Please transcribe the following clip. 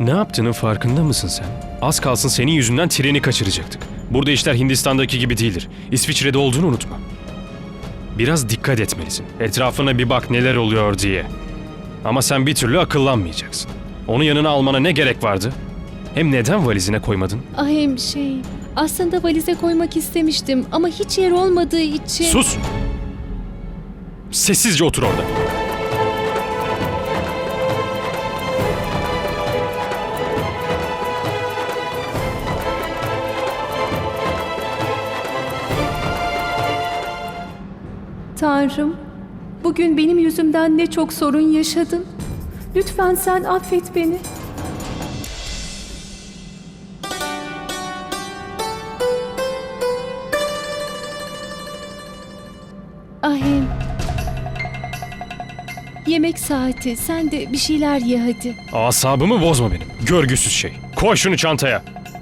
Ne yaptığının farkında mısın sen? Az kalsın senin yüzünden treni kaçıracaktık. Burada işler Hindistan'daki gibi değildir. İsviçre'de olduğunu unutma. Biraz dikkat etmelisin. Etrafına bir bak neler oluyor diye. Ama sen bir türlü akıllanmayacaksın. Onu yanına almana ne gerek vardı? Hem neden valizine koymadın? Ahim şey, aslında valize koymak istemiştim ama hiç yer olmadığı için... Sus! Sessizce otur orada. Tanrım, bugün benim yüzümden ne çok sorun yaşadım. Lütfen sen affet beni. Ahim. Yemek saati. Sen de bir şeyler ye hadi. Asabımı bozma benim. Görgüsüz şey. Koy şunu çantaya.